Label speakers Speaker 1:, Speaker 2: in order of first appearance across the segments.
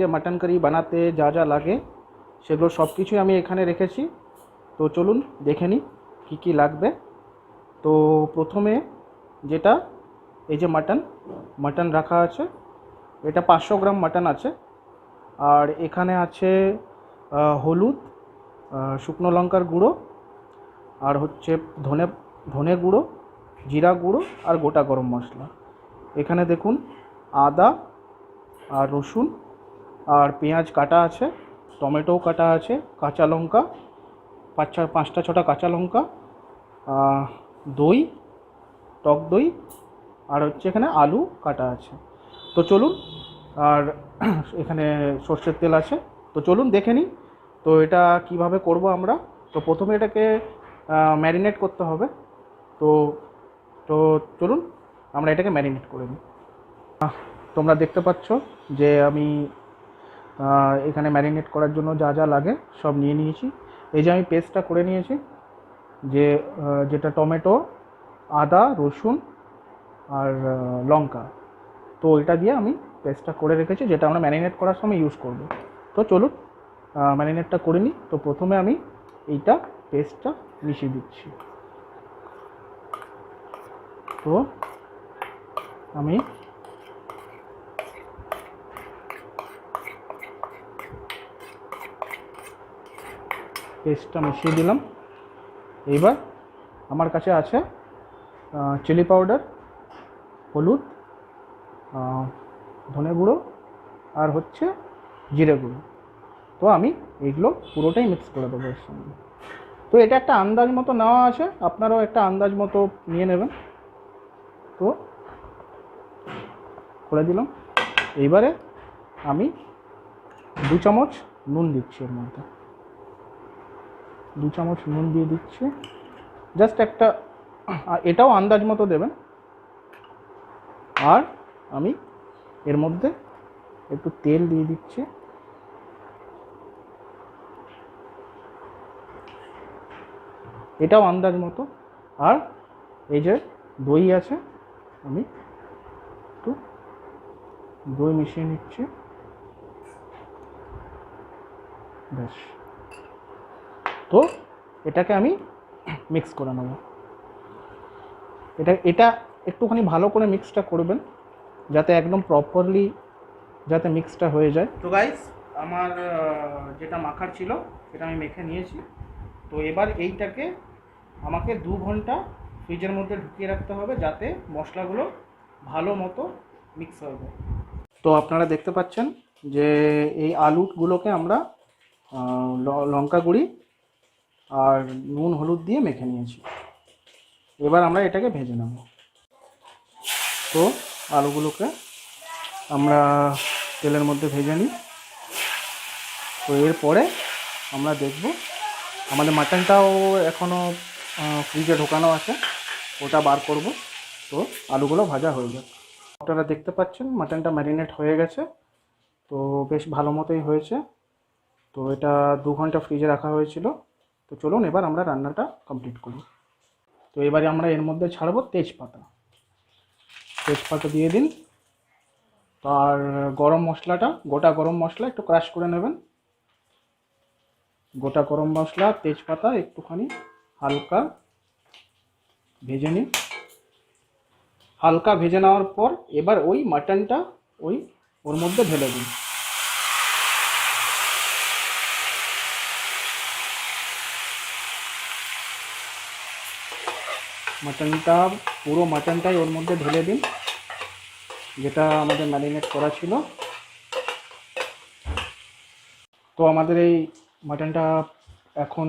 Speaker 1: যে mutton curry বানাতে যা যা লাগে, সেগুলো সব কিছুই আমি এখানে রেখেছি। তো চলুন দেখে নিই কী কী লাগবে। তো প্রথমে যেটা, এই যে মাটন মাটন রাখা আছে। এটা পাঁচশো গ্রাম মাটন আছে। আর এখানে আছে হলুদ শুকনো লঙ্কার গুঁড়ো, আর হচ্ছে ধনে ধনে গুঁড়ো, জিরা গুঁড়ো, আর গোটা গরম মশলা। এখানে দেখুন, আদা আর রসুন আর পেঁয়াজ কাটা আছে, টমেটোও কাটা আছে, কাঁচা লঙ্কা, পাঁচ ছ পাঁচটা ছটা কাঁচা লঙ্কা দই, টক দই, আর হচ্ছে এখানে আলু কাটা আছে। তো চলুন, আর এখানে সর্ষের তেল আছে। তো চলুন দেখে নিই, তো এটা কীভাবে করব আমরা? তো প্রথমে এটাকে ম্যারিনেট করতে হবে। তো তো চলুন, আমরা এটাকে ম্যারিনেট করে নিই। তোমরা দেখতে পাচ্ছ যে আমি এখানে ম্যারিনেট করার জন্য যা যা লাগে সব নিয়ে নিয়েছি। এই যে আমি পেস্টটা করে নিয়েছি, যে যেটা টমেটো, আদা, রসুন আর লঙ্কা। তো এটা দিয়ে আমি পেস্টটা করে রেখেছি, যেটা আমরা ম্যারিনেট করার সময় ইউজ করব। তো চলুন ম্যারিনেটটা করে নিই তো প্রথমে আমি এইটা পেস্টটা মিশিয়ে দিচ্ছি। তো আমি পেস্টটা মিশিয়ে দিলাম। এইবার আমার কাছে আছে চিলি পাউডার, হলুদ ধনে গুঁড়ো আর হচ্ছে জিরে গুঁড়ো। তো আমি এইগুলো পুরোটাই মিক্স করে দেবো এর সঙ্গে। তো এটা একটা আন্দাজ মতো নেওয়া আছে, আপনারাও একটা আন্দাজ মতো নিয়ে নেবেন। তো করে দিলাম। এইবারে আমি দু চামচ নুন দিচ্ছি এর মধ্যে। দু চামচ নুন দিয়ে দিচ্ছি। জাস্ট একটা এটাও আন্দাজ মতো দেবেন। আর আমি এর মধ্যে একটু তেল দিয়ে দিচ্ছি। এটাও আন্দাজ মতো। আর এই যে দই আছে, আমি একটু দই মিশিয়ে নিচ্ছি। ব্যাস। তো এটাকে আমি মিক্স করে নেব। এটা এটা একটুখানি ভালো করে মিক্সটা করবেন যাতে একদম প্রপারলি যাতে মিক্সটা হয়ে যায়। তো গাইস আমার যেটা মাখার ছিল সেটা আমি মেখে নিয়েছি। তো এবার এইটাকে আমাকে দু ঘণ্টা ফ্রিজের মধ্যে ঢুকিয়ে রাখতে হবে যাতে মশলাগুলো ভালো মতো মিক্স হয়ে যায়। তো আপনারা দেখতে পাচ্ছেন যে এই আলুগুলোকে আমরা লঙ্কা গুঁড়ি আর নুন, হলুদ দিয়ে মেখে নিয়েছি। এবার আমরা এটাকে ভেজে নেব। তো আলুগুলোকে আমরা তেলের মধ্যে ভেজে নিই। তো এরপরে আমরা দেখব, আমাদের মাটনটাও এখনও ফ্রিজে ঢোকানো আছে। ওটা বার করব। তো আলুগুলো ভাজা হয়ে যাক। আপনারা দেখতে পাচ্ছেন, মাটনটা ম্যারিনেট হয়ে গেছে। তো বেশ ভালো মতোই হয়েছে। তো এটা দু ঘণ্টা ফ্রিজে রাখা হয়েছিল। তো চলুন এবার আমরা রান্নাটা কমপ্লিট করি। তো এবারে আমরা এর মধ্যে ছাড়বো তেজপাতা। তেজপাতা দিয়ে দিন। আর গরম মশলাটা, গোটা গরম মশলা একটু ক্রাশ করে নেবেন। গোটা গরম মশলা, তেজপাতা একটুখানি হালকা ভেজে নিন। হালকা ভেজে নেওয়ার পর এবার ওই মাটনটা ওই ওর মধ্যে ঢেলে দিন। মাটনটা, পুরো মাটনটাই ওর মধ্যে ঢেলে দিন। যেটা আমাদের ম্যারিনেট করা ছিল। তো আমাদের এই মাটনটা এখন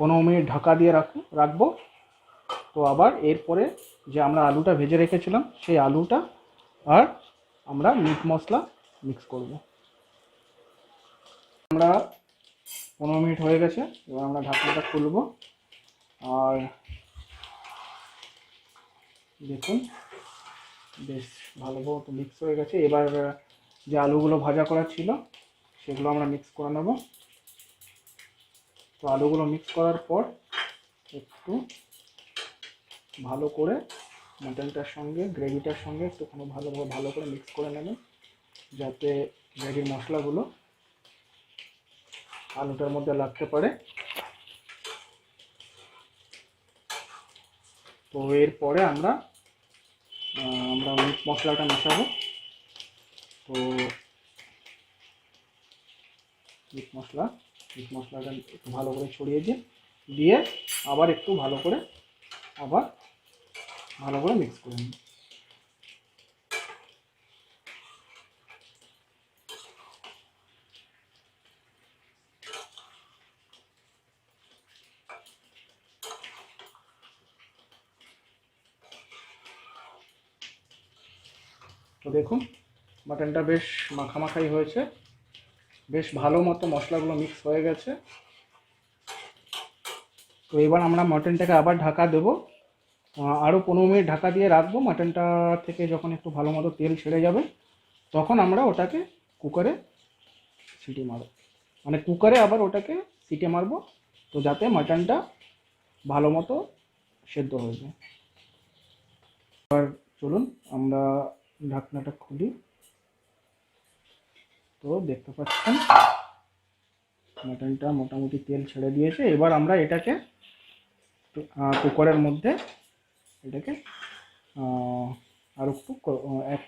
Speaker 1: পনেরো মিনিট ঢাকা দিয়ে রাখব রাখব। তো আবার এরপরে যে আমরা আলুটা ভেজে রেখেছিলাম, সেই আলুটা আর আমরা মিট মশলা মিক্স করব। আমরা পনেরো মিনিট হয়ে গেছে, এবার আমরা ঢাকনাটা খুলবো। আর দেখুন, বেশ ভালো মতো মিক্স হয়ে গেছে। এবার যে আলুগুলো ভাজা করা ছিল, সেগুলো আমরা মিক্স করে নেব। তো আলুগুলো মিক্স করার পর একটু ভালো করে মাটনটার সঙ্গে গ্রেভিটার সঙ্গে একটুখানি ভালো ভালো করে মিক্স করে নেবেন। যাতে গ্রেভির মশলাগুলো আলুটার মধ্যে লাগতে পারে। তো এরপরে আমরা মশলাটা মেশাবো। তো মিট মশলা, মিট মশলাটা একটু ভালো করে ছড়িয়ে দিয়ে দিয়ে আবার একটু ভালো করে, আবার ভালো করে মিক্স করে নিই। তো দেখুন মাটনটা বেশ মাখামাখাই হয়েছে। বেশ ভালো মতো মশলাগুলো মিক্স হয়ে গেছে। তো এবার আমরা মাটনটাকে আবার ঢাকা দেবো। আরও পনেরো মিনিট ঢাকা দিয়ে রাখব। মাটনটা থেকে যখন একটু ভালো মতো তেল ছেড়ে যাবে, তখন আমরা ওটাকে কুকারে সিটি মারব। মানে কুকারে আবার ওটাকে সিটি মারবো, তো যাতে মাটনটা ভালো মতো সেদ্ধ হয়ে যায়। এবার চলুন, আমরা ঢাকনাটা খুলি। তো দেখতে পাচ্ছেন, মাটনটা মোটামুটি তেল ছেড়ে দিয়েছে। এবার আমরা এটাকে কুকারের মধ্যে এটাকে আর একটু এক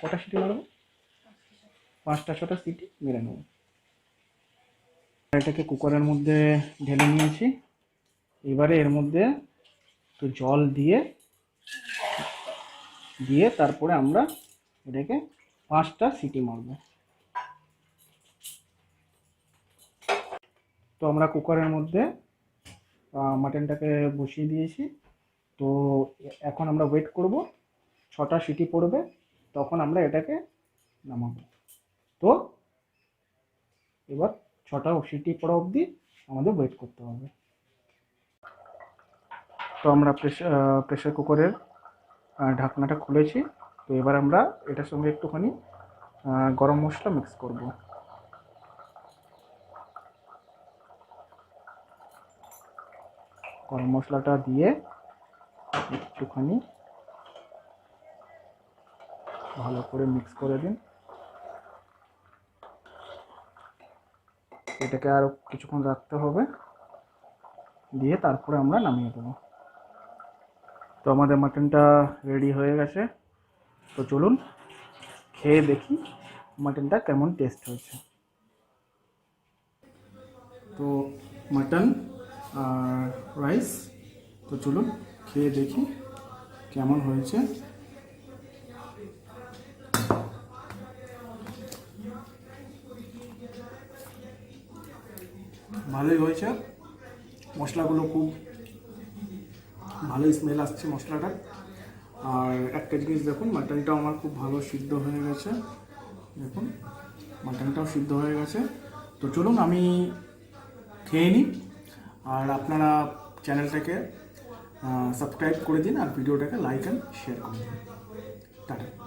Speaker 1: কটা সিটি মারবো? পাঁচটা, ছটা সিটি মেরে নেব। এটাকে কুকারের মধ্যে ঢেলে নিয়েছি। এবারে এর মধ্যে একটু জল দিয়ে দিয়ে তারপরে আমরা এটাকে পাঁচটা সিটি মারব। তো আমরা কুকারের মধ্যে মাটনটাকে বসিয়ে দিয়েছি। তো এখন আমরা ওয়েট করব, ছটা সিটি পড়বে, তখন আমরা এটাকে নামাবো। তো এবার ছটা সিটি পড়া অবধি আমাদের ওয়েট করতে হবে। তো আমরা প্রেসার প্রেসার কুকারের ঢাকনাটা খুলেছি। তো এবার আমরা এটার সঙ্গে একটুখানি গরম মশলা মিক্স করব। গরম মশলাটা দিয়ে একটুখানি ভালো করে মিক্স করে দিন। এটাকে আরও কিছুক্ষণ রাখতে হবে। দিয়ে তারপরে আমরা নামিয়ে দেবো। তো আমাদের মাটনটা রেডি হয়ে গেছে। তো চলুন খেয়ে দেখি মাটনটা কেমন টেস্ট হয়েছে। তো মাটন আর রাইস তো চলুন খেয়ে দেখি কেমন হয়েছে। ভালোই হয়েছে। মশলাগুলো খুব ভালোই স্মেল আসছে মশলাটার। আর একটা জিনিস দেখুন মাটনটাও আমার খুব ভালো সিদ্ধ হয়ে গেছে। দেখুন মাটনটাও সিদ্ধ হয়ে গেছে। তো চলুন আমি খেয়ে নিই। আর আপনারা চ্যানেলটাকে সাবস্ক্রাইব করে দিন আর ভিডিওটাকে লাইক অ্যান্ড শেয়ার করে দিন। টাটা।